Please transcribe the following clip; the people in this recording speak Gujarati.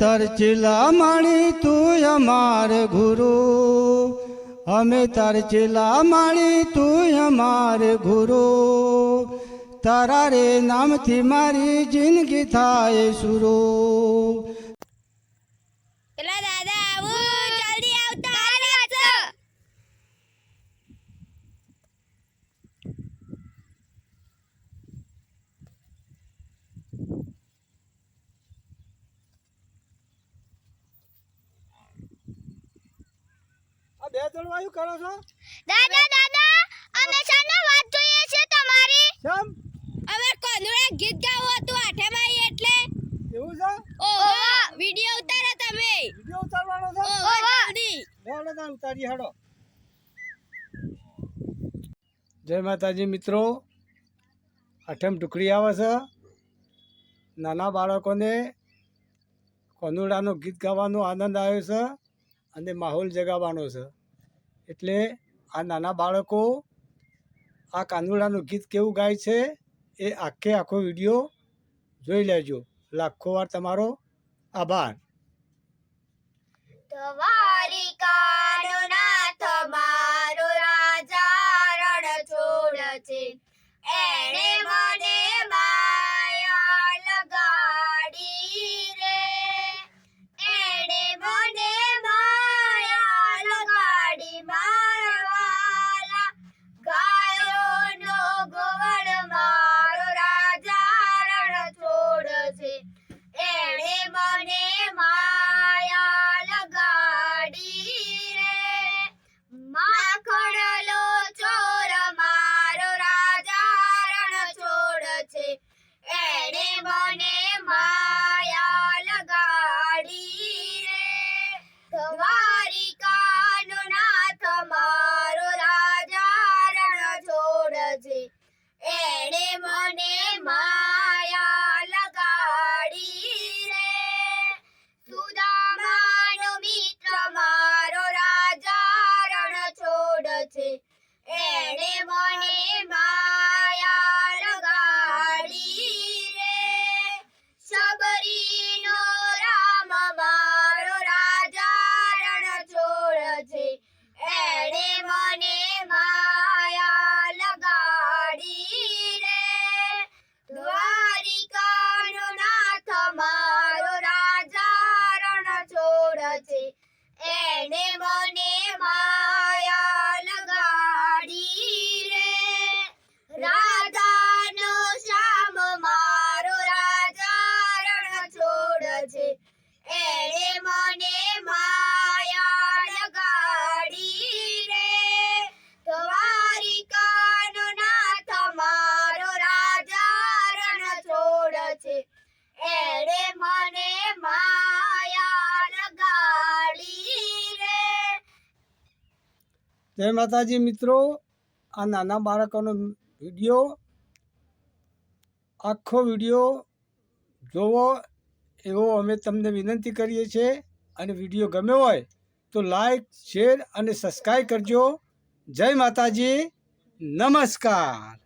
તાર ચેલા માણી તું અમાર ગુરુ. અમે તાર ચેલા માણી તું અમાર ગુરુ. તારા રે નામથી મારી જિંદગી થાય સુરો પેલા દાદા આવું જલ્દી આવતા રહ્યા છો આ બે ત્રણ કરો છો? દાદા દાદા અમે શાનો વાત જોઈએ છે તમારી? કેમ અમે કોનુડા ગીત ગાવું હતું આઠમાઈ એટલે. એવું છે? ઓહો વિડિયો ઉતારો તમે. વિડિયો ઉતારવાનો છે? ઓહો જલ્દી. હેડો ના ઉતારી હેડો. જય માતાજી મિત્રો. અઠમ ટુકડી આવે છે. નાના બાળકોને કોનુડાનું ગીત ગાવાનો આનંદ આવ્યો છે અને માહોલ જગાવવાનો છે. એટલે આ નાના બાળકો આ કાનુડાનું ગીત કેવું ગાય છે એ આખે આખો વીડિયો જોઈ લેજો. લાખો વાર તમારો આભાર. તમારી કાનો તમારો મારો રાજા રણ છોડ છે. એણે મને મને છોડ છે એણે મને જય માતાજી મિત્રો, આ નાના બાળકોનો વીડિયો, આખો વીડિયો જોવો એવો અમે તમને વિનંતી કરીએ છીએ અને વીડિયો ગમ્યો હોય તો લાઈક, શેર અને સબસ્ક્રાઈબ કરજો. જય માતાજી, નમસ્કાર.